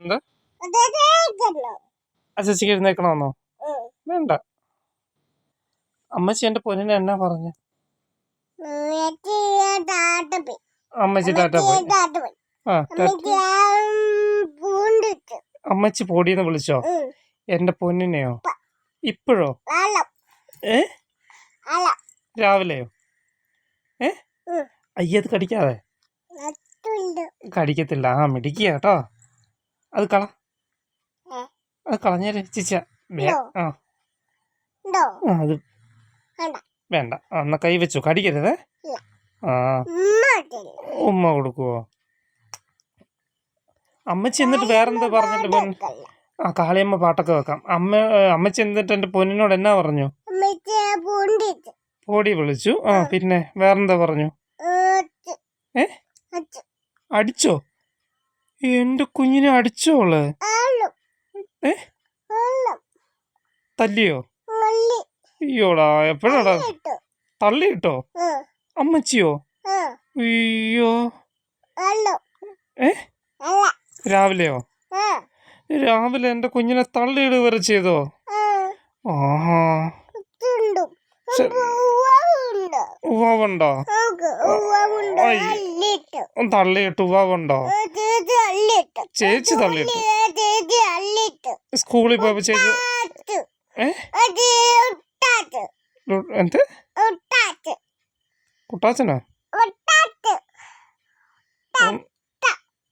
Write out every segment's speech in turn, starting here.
എന്താ? എഴുന്നേക്കണമെന്നോ. വേണ്ട. അമ്മച്ചി എന്റെ പൊന്നിനെ എന്നാ പറഞ്ഞു? അമ്മച്ചി ടാറ്റ പോയി. ആ അമ്മച്ചി പൊടിയെന്ന് വിളിച്ചോ? എന്റെ പൊന്നിനെയോ? ഇപ്പോഴോ? ഏ? രാവിലെയോ? ഏ. അയ്യത് കടിക്കാതെ. കടിക്കത്തില്ല. ആ മിടിക്കുക കേട്ടോ. അത് കള? അത് കളഞ്ഞേര് ചിച്ച ആ. അത് വേണ്ട. എന്നാ കൈ വെച്ചു. കടിക്കരുത്. ആ. ഉമ്മ കൊടുക്കുവോ? അമ്മച്ചി എന്നിട്ട് വേറെന്താ പറഞ്ഞിട്ട് പൊന്നു ആ കാളിയമ്മ പാട്ടൊക്കെ വെക്കാം. അമ്മ അമ്മ അമ്മച്ചി എന്നിട്ട് എന്റെ പൊന്നിനോട് എന്നാ പറഞ്ഞു? പൊടി വിളിച്ചു. ആ പിന്നെ വേറെന്താ പറഞ്ഞു? ഏ അടിച്ചോ? എന്റെ കുഞ്ഞിനെ അടിച്ചോളെ ഏ? തല്ലിയോ? അയ്യോടാ എപ്പോഴാടാ? തള്ളിയിട്ടോ. അമ്മച്ചിയോ? അയ്യോ. ഏ? രാവിലെയോ? രാവിലെ എന്റെ കുഞ്ഞിനെ തള്ളിയിടുക വരെ ചെയ്തോ ആഹാ. ഉവ്വുണ്ട്? തള്ളിയിട്ട്. ഉവാവുണ്ടോ? ചേച്ചി തള്ളിയിട്ട്. സ്കൂളിൽ പോയപ്പോ ചേച്ചി എന്ത്? കുട്ടാച്ചനോ.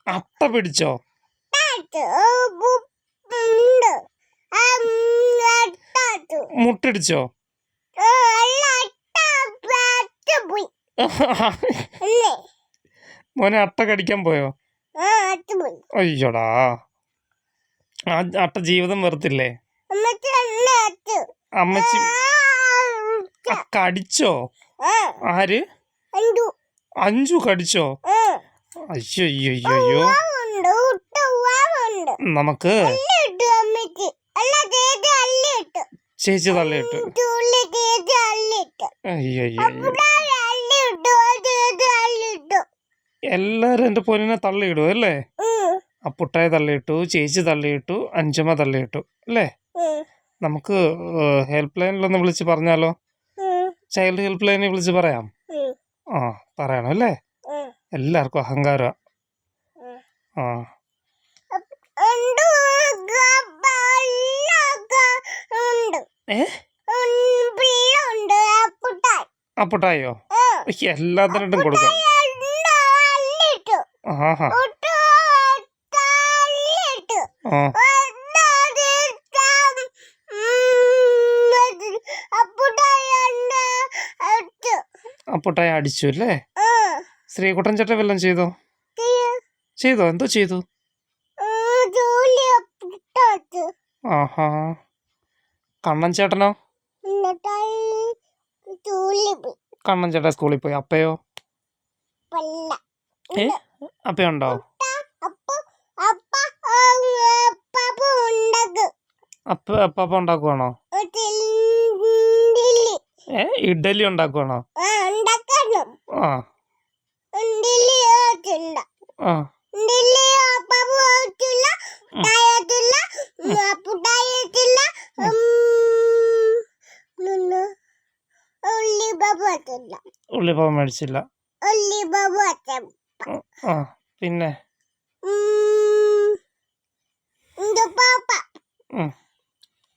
അട്ട പിടിച്ചോ? മുട്ടിടിച്ചോ അല്ല അട്ടാറ്റ് പോയി. അല്ലേ? മോനെ അട്ട കടിക്കാൻ പോയോ? അയ്യോടാ. അട്ട ജീവിതം വെറുത്തില്ലേ? അമ്മച്ചി കടിച്ചോ? ആര്? അഞ്ചു കടിച്ചോ? അയ്യോ നമുക്ക് ചേച്ചി തള്ളിട്ടു തള്ളിയിട്ട് അയ്യോ അയ്യോ അയ്യോ ഇവിടെ അല്ലിട്ടു ചേച്ചി അല്ലിട്ടു എല്ലാരും എന്റെ പൊന്നിനെ തള്ളിയിടും അല്ലേ? അപ്പുട്ടായ തള്ളിയിട്ടു ചേച്ചി തള്ളിയിട്ടു അഞ്ചമ്മ തള്ളിയിട്ടു അല്ലേ? നമുക്ക് ഹെൽപ്പ് ലൈനിലൊന്ന് വിളിച്ച് പറഞ്ഞാലോ? ചൈൽഡ് ഹെൽപ്പ് ലൈനിൽ വിളിച്ച് പറയാം? ആ പറയണം അല്ലേ. എല്ലാവർക്കും അഹങ്കാരം. ആ. അപ്പുട്ടായോ എല്ലാത്തിനും കൊടുക്കാം. ആഹാ. ആ. അപ്പുട്ടായ അടിച്ചു അല്ലേ? ശ്രീകുട്ടൻ ചേട്ടൻ വല്ലതും ചെയ്തോ? ചെയ്തോ? എന്തോ ചെയ്തു? ആഹാ. കണ്ണൻ ചേട്ടനോ? കണ്ണൻ ചേട്ടൻ സ്കൂളിൽ പോയി. അപ്പയോ? ഏ? അപ്പയുണ്ടോ? അപ്പ അപ്പാപ്പ ഉണ്ടാക്കുവാണോ? ഏ ഇഡലി ഉണ്ടാക്കുവാണോ? ആ ആ. ഉണ്ടിലി അപ്പാപ്പ ആയിട്ടില്ല തായത്തില്ല പുട്ടായിട്ടില്ല ഉള്ളി ബാബു ആയിട്ടില്ല ഉള്ളിപ്പാവ് മേടിച്ചില്ല. ഉള്ളി ബാബു ആറ്റ ആ പിന്നെ.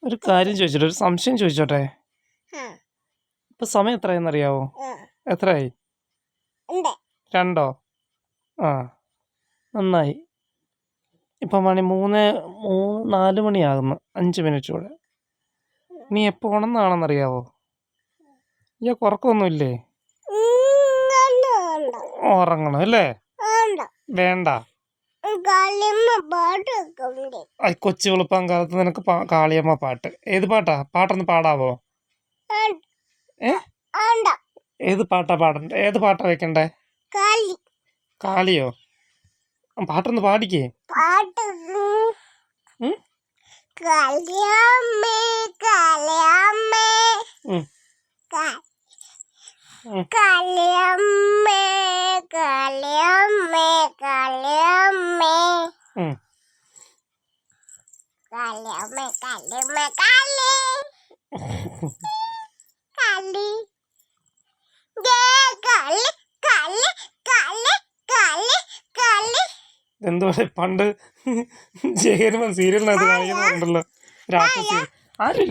ഒരു കാര്യം ചോദിച്ചോട്ടെ ഒരു സംശയം ചോദിച്ചോട്ടെ? ഇപ്പൊ സമയം എത്രയെന്നറിയാവോ അറിയാവോ എത്രയായി? രണ്ടോ. ആ നന്നായി. ഇപ്പം മണി മൂന്ന് മൂന്ന് നാല് മണിയാകുന്നു അഞ്ച് മിനിറ്റ് കൂടെ. നീ എപ്പോൾ ഉണന്നാണെന്നറിയാവോ? ഈ ഉറക്കമൊന്നുമില്ലേ ഉറങ്ങണം അല്ലേ? വേണ്ട. കൊച്ചു വെളുപ്പം കാലത്ത് നിനക്ക് കാളിയമ്മ പാട്ട്. ഏത് പാട്ടാ? പാട്ടൊന്ന് പാടാവോ? ഏത് പാട്ടാ പാടണ്ട ഏത് പാട്ടാ വെക്കണ്ടേ? കളി. കാളിയോ? പാട്ടൊന്ന് പാടിക്കേ കളിയമ്മേ കളിയമ്മേ ഉം. ദേ കളി കളി കളി കളി കളി എന്തോ പണ്ട് ജയകരുമൻ സീരിയലിനകത്ത് കാണിക്കുന്നുണ്ടല്ലോ രാത്രി ആരും